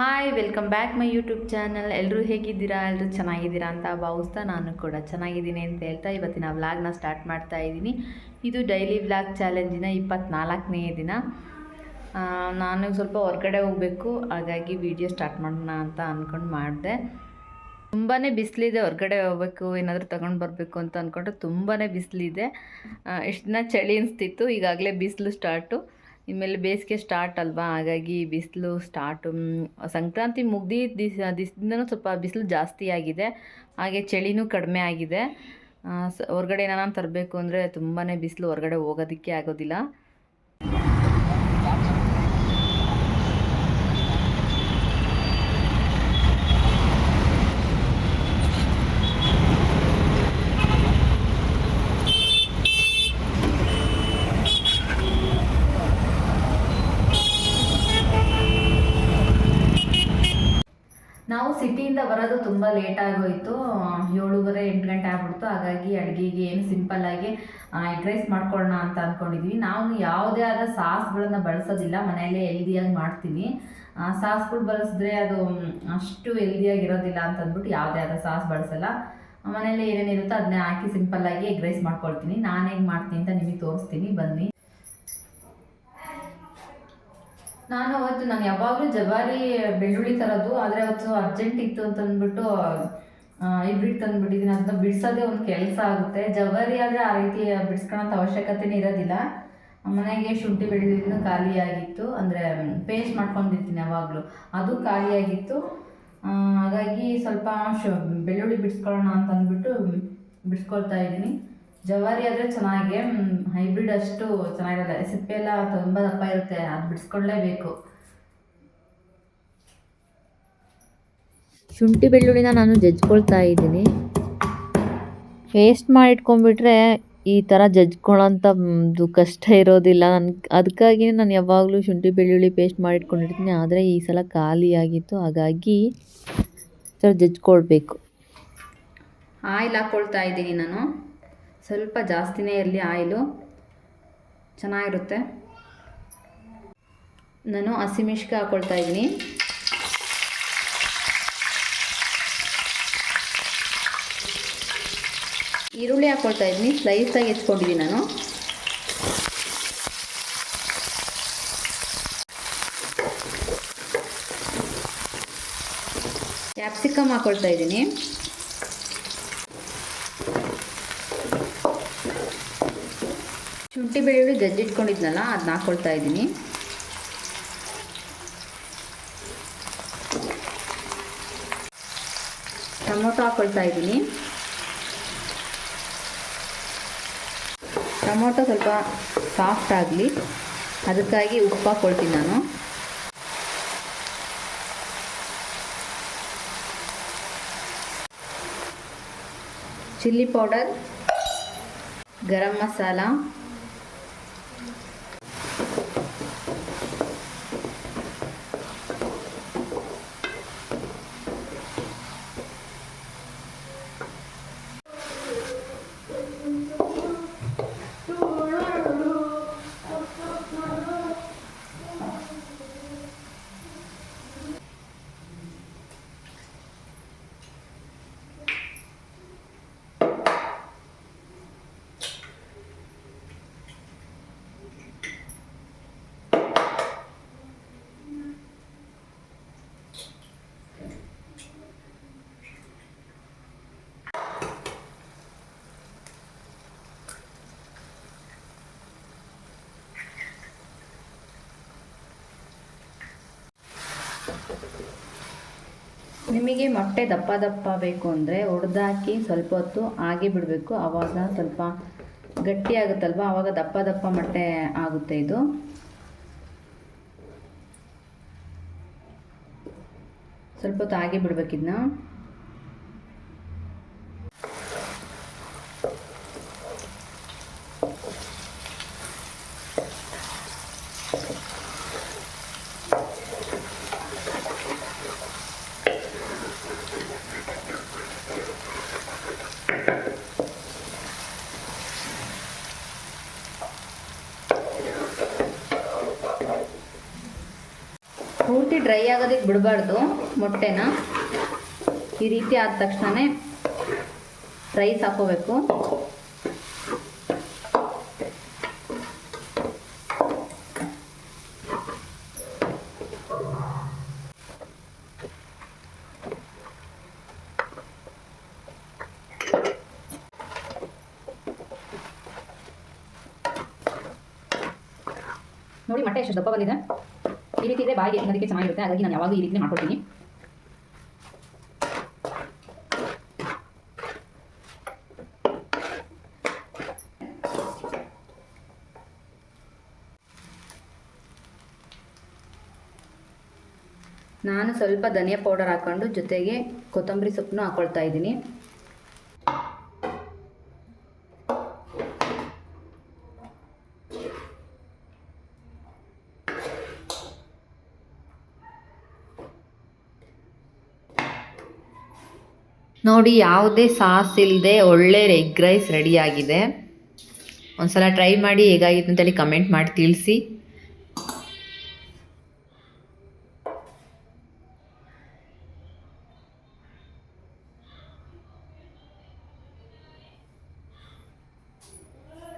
Hi welcome back my YouTube channel ಎಲ್ಲರೂ ಹೇಗಿದ್ದೀರಾ? ಎಲ್ಲರೂ ಚೆನ್ನಾಗಿದ್ದೀರಾ ಅಂತ ಭಾವಿಸ್ತಾ ನಾನು ಕೂಡ ಚೆನ್ನಾಗಿದ್ದೀನಿ ಅಂತ ಹೇಳ್ತಾ ಇವತ್ತಿನ ವ್ಲಾಗ್ನ ಸ್ಟಾರ್ಟ್ ಮಾಡ್ತಾ ಇದ್ದೀನಿ. ಇದು ಡೈಲಿ ವ್ಲಾಗ್ ಚಾಲೆಂಜಿನ ಇಪ್ಪತ್ನಾಲ್ಕನೇ ದಿನ. ನಾನು ಸ್ವಲ್ಪ ಹೊರಗಡೆ ಹೋಗಬೇಕು, ಹಾಗಾಗಿ ವಿಡಿಯೋ ಸ್ಟಾರ್ಟ್ ಮಾಡೋಣ ಅಂತ ಅಂದ್ಕೊಂಡು ಮಾಡಿದೆ. ತುಂಬಾ ಬಿಸಿಲಿದೆ, ಹೊರಗಡೆ ಹೋಗ್ಬೇಕು, ಏನಾದರೂ ತೊಗೊಂಡು ಬರಬೇಕು ಅಂತ ಅಂದ್ಕೊಂಡ್ರೆ ತುಂಬಾ ಬಿಸಿಲಿದೆ. ಇಷ್ಟು ದಿನ ಚಳಿ ಅನಿಸ್ತಿತ್ತು, ಈಗಾಗಲೇ ಬಿಸಿಲು ಸ್ಟಾರ್ಟು ಇನ್ಮೇಲೆ ಬೇಸಿಗೆ ಸ್ಟಾರ್ಟ್ ಅಲ್ವಾ? ಹಾಗಾಗಿ ಬಿಸಿಲು ಸ್ಟಾರ್ಟು ಸಂಕ್ರಾಂತಿ ಮುಗ್ದಿ ದಿಸ್, ದಿಸದಿಂದನೂ ಸ್ವಲ್ಪ ಬಿಸಿಲು ಜಾಸ್ತಿ ಆಗಿದೆ. ಹಾಗೆ ಚಳಿನೂ ಕಡಿಮೆ ಆಗಿದೆ. ಹೊರ್ಗಡೆ ಏನಾನ ತರಬೇಕು ಅಂದರೆ ತುಂಬಾ ಬಿಸಿಲು ಹೊರಗಡೆ ಹೋಗೋದಕ್ಕೆ ಆಗೋದಿಲ್ಲ. ನಾವು ಸಿಟಿಯಿಂದ ಬರೋದು ತುಂಬ ಲೇಟ್ ಆಗೋಯ್ತು. ಏಳುವರೆ, ಎಂಟು ಗಂಟೆ ಆಗ್ಬಿಡ್ತು. ಹಾಗಾಗಿ ಅಡುಗೆಗೆ ಏನು ಸಿಂಪಲ್ಲಾಗಿ ಎಗ್ ರೈಸ್ ಮಾಡ್ಕೊಳ್ಳೋಣ ಅಂತ ಅಂದ್ಕೊಂಡಿದ್ವಿ ನಾವು ಯಾವುದೇ ಆದ ಸಾಸ್ಗಳನ್ನ ಬಳಸೋದಿಲ್ಲ. ಮನೆಯಲ್ಲೇ ಹೆಲ್ದಿಯಾಗಿ ಮಾಡ್ತೀನಿ ಸಾಸ್ಗಳು ಬಳಸಿದ್ರೆ ಅದು ಅಷ್ಟು ಹೆಲ್ದಿಯಾಗಿರೋದಿಲ್ಲ ಅಂತ ಅಂದ್ಬಿಟ್ಟು ಯಾವುದೇ ಆದ ಸಾಸ್ ಬಳಸಲ್ಲ. ಮನೆಯಲ್ಲೇ ಏನೇನಿರುತ್ತೋ ಅದನ್ನೇ ಹಾಕಿ ಸಿಂಪಲ್ಲಾಗಿ ಎಗ್ ರೈಸ್ ಮಾಡ್ಕೊಳ್ತೀನಿ. ನಾನು ಹೇಗೆ ಮಾಡ್ತೀನಿ ಅಂತ ನಿಮಗೆ ತೋರಿಸ್ತೀನಿ. ಬನ್ನಿ. ನಾನು ಅವತ್ತು ನಾನು ಯಾವಾಗಲೂ ಜವಾರಿ ಬೆಳ್ಳುಳ್ಳಿ ತರೋದು, ಆದರೆ ಅವತ್ತು ಅರ್ಜೆಂಟ್ ಇತ್ತು ಅಂತ ಅಂದ್ಬಿಟ್ಟು ಹೈಬ್ರಿಡ್ ತಂದುಬಿಟ್ಟಿದ್ದೀನಿ ಅದನ್ನ ಬಿಡಿಸೋದೇ ಒಂದು ಕೆಲಸ ಆಗುತ್ತೆ. ಜವಾರಿ ಆದರೆ ಆ ರೀತಿ ಬಿಡಿಸ್ಕೊಳ್ಳೋಂಥ ಅವಶ್ಯಕತೆನೇ ಇರೋದಿಲ್ಲ. ಮನೆಗೆ ಶುಂಠಿ ಬೆಳ್ಳುಳ್ಳಿನೂ ಖಾಲಿಯಾಗಿತ್ತು ಅಂದರೆ ಪೇಸ್ಟ್ ಮಾಡ್ಕೊಂಡಿರ್ತೀನಿ ಯಾವಾಗಲೂ. ಅದು ಖಾಲಿಯಾಗಿತ್ತು ಹಾಗಾಗಿ ಸ್ವಲ್ಪ ಶು, ಬೆಳ್ಳುಳ್ಳಿ ಬಿಡಿಸ್ಕೊಳ್ಳೋಣ ಅಂತ ಅಂದ್ಬಿಟ್ಟು ಬಿಡಿಸ್ಕೊಳ್ತಾ ಇದ್ದೀನಿ. ಜವಾರಿ ಆದರೆ ಚೆನ್ನಾಗೆ ಹೈಬ್ರಿಡ್ ಅಷ್ಟು ಚೆನ್ನಾಗಿರಲ್ಲ. ಸಿಪ್ಪೆ ಎಲ್ಲ ತುಂಬ ದಪ್ಪ ಇರುತ್ತೆ. ಅದು ಬಿಡಿಸ್ಕೊಳ್ಳೇಬೇಕು ಶುಂಠಿ ಬೆಳ್ಳುಳ್ಳಿನ ನಾನು ಜಜ್ಕೊಳ್ತಾ ಇದ್ದೀನಿ. ಪೇಸ್ಟ್ ಮಾಡಿಟ್ಕೊಂಡ್ಬಿಟ್ರೆ ಈ ಥರ ಜಜ್ಕೊಳ್ಳೋಂಥದ್ದು ಕಷ್ಟ ಇರೋದಿಲ್ಲ. ನನ್ನ ಅದಕ್ಕಾಗಿ ನಾನು ಯಾವಾಗಲೂ ಶುಂಠಿ ಬೆಳ್ಳುಳ್ಳಿ ಪೇಸ್ಟ್ ಮಾಡಿಟ್ಕೊಂಡಿರ್ತೀನಿ. ಆದರೆ ಈ ಸಲ ಖಾಲಿಯಾಗಿತ್ತು ಹಾಗಾಗಿ ಸರ್ ಜಜ್ಕೊಳ್ಬೇಕು. ಆಯಿಲ್ ಹಾಕ್ಕೊಳ್ತಾ ಇದ್ದೀನಿ ನಾನು. ಸ್ವಲ್ಪ ಜಾಸ್ತಿನೇ ಇರಲಿ ಆಯಿಲು. ಚೆನ್ನಾಗಿರುತ್ತೆ. ನಾನು ಹಸಿಮೆಣ್ಸಿಗೆ ಹಾಕ್ಕೊಳ್ತಾ ಇದ್ದೀನಿ. ಈರುಳ್ಳಿ ಹಾಕ್ಕೊಳ್ತಾ ಇದ್ದೀನಿ. ಸ್ಲೈಸಾಗಿ ಎತ್ಕೊಂಡಿದ್ದೀನಿ ನಾನು. ಕ್ಯಾಪ್ಸಿಕಮ್ ಹಾಕ್ಕೊಳ್ತಾ ಇದ್ದೀನಿ. ಶುಂಠಿ ಬೆಳ್ಳುಳ್ಳಿ ಜಜ್ಜಿಟ್ಕೊಂಡಿದ್ನಲ್ಲ ಅದನ್ನ ಹಾಕ್ಕೊಳ್ತಾ ಇದ್ದೀನಿ. ಟೊಮೊಟೊ ಹಾಕ್ಕೊಳ್ತಾ ಇದ್ದೀನಿ. ಟೊಮೊಟೊ ಸ್ವಲ್ಪ ಸಾಫ್ಟ್ ಆಗಲಿ, ಅದಕ್ಕಾಗಿ ಉಪ್ಪು ಹಾಕ್ಕೊಳ್ತೀನಿ ನಾನು. ಚಿಲ್ಲಿ ಪೌಡರ್, ಗರಂ ಮಸಾಲ ನಿಮಗೆ ಮೊಟ್ಟೆ ದಪ್ಪ ದಪ್ಪ ಬೇಕು ಅಂದರೆ ಒಡೆದಾಕಿ ಸ್ವಲ್ಪ ಹೊತ್ತು ಆಗಿ ಬಿಡಬೇಕು. ಆವಾಗ ಸ್ವಲ್ಪ ಗಟ್ಟಿ ಆಗುತ್ತಲ್ವ? ಆವಾಗ ದಪ್ಪ ದಪ್ಪ ಮೊಟ್ಟೆ ಆಗುತ್ತೆ ಇದು. ಸ್ವಲ್ಪ ಹೊತ್ತು ಆಗಿ ಬಿಡ್ಬೇಕಿದ್ನ. ಪೂರ್ತಿ ಡ್ರೈ ಆಗೋದಕ್ಕೆ ಬಿಡಬಾರ್ದು ಮೊಟ್ಟೆನ. ಈ ರೀತಿ ಆದ ತಕ್ಷಣ ರೈಸ್ ಹಾಕೋಬೇಕು. ನೋಡಿ ಮೊಟ್ಟೆ ಎಷ್ಟು ದಪ್ಪ ಬಂದಿದೆ. ಈ ರೀತಿ ಇದ್ರೆ ಬಾಯಿಗೆ ತಿನ್ನೋದಕ್ಕೆ ಚೆನ್ನಾಗಿರುತ್ತೆ. ಹಾಗಾಗಿ ನಾನು ಯಾವಾಗಲೂ ಈ ರೀತಿ ಮಾಡ್ಕೊಳ್ತೀನಿ. ನಾನು ಸ್ವಲ್ಪ ಧನಿಯಾ ಪೌಡರ್ ಹಾಕೊಂಡು ಜೊತೆಗೆ ಕೊತ್ತಂಬರಿ ಸೊಪ್ಪನ್ನು ಹಾಕ್ಕೊಳ್ತಾ ಇದ್ದೀನಿ. ನೋಡಿ, ಯಾವುದೇ ಸಾಸ್ ಇಲ್ಲದೆ ಒಳ್ಳೆ ಎಗ್ ರೈಸ್ ರೆಡಿಯಾಗಿದೆ. ಒಂದ್ಸಲ ಟ್ರೈ ಮಾಡಿ ಹೇಗಾಗಿತ್ತು ಅಂತೇಳಿ ಕಮೆಂಟ್ ಮಾಡಿ ತಿಳಿಸಿ.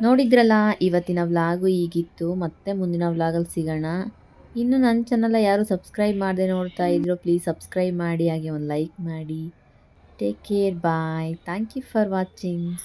ನೋಡಿದ್ರಲ್ಲ, ಇವತ್ತಿನ ವ್ಲಾಗು ಈಗಿತ್ತು, ಮತ್ತೆ ಮುಂದಿನ ವ್ಲಾಗಲ್ಲಿ ಸಿಗೋಣ. ಇನ್ನು ನನ್ನ ಚಾನಲ್ ಯಾರು ಸಬ್ಸ್ಕ್ರೈಬ್ ಮಾಡದೆ ನೋಡ್ತಾ ಇದ್ರು ಪ್ಲೀಸ್ ಸಬ್ಸ್ಕ್ರೈಬ್ ಮಾಡಿ, ಹಾಗೆ ಒಂದು ಲೈಕ್ ಮಾಡಿ. Take care. Bye. Thank you for watching.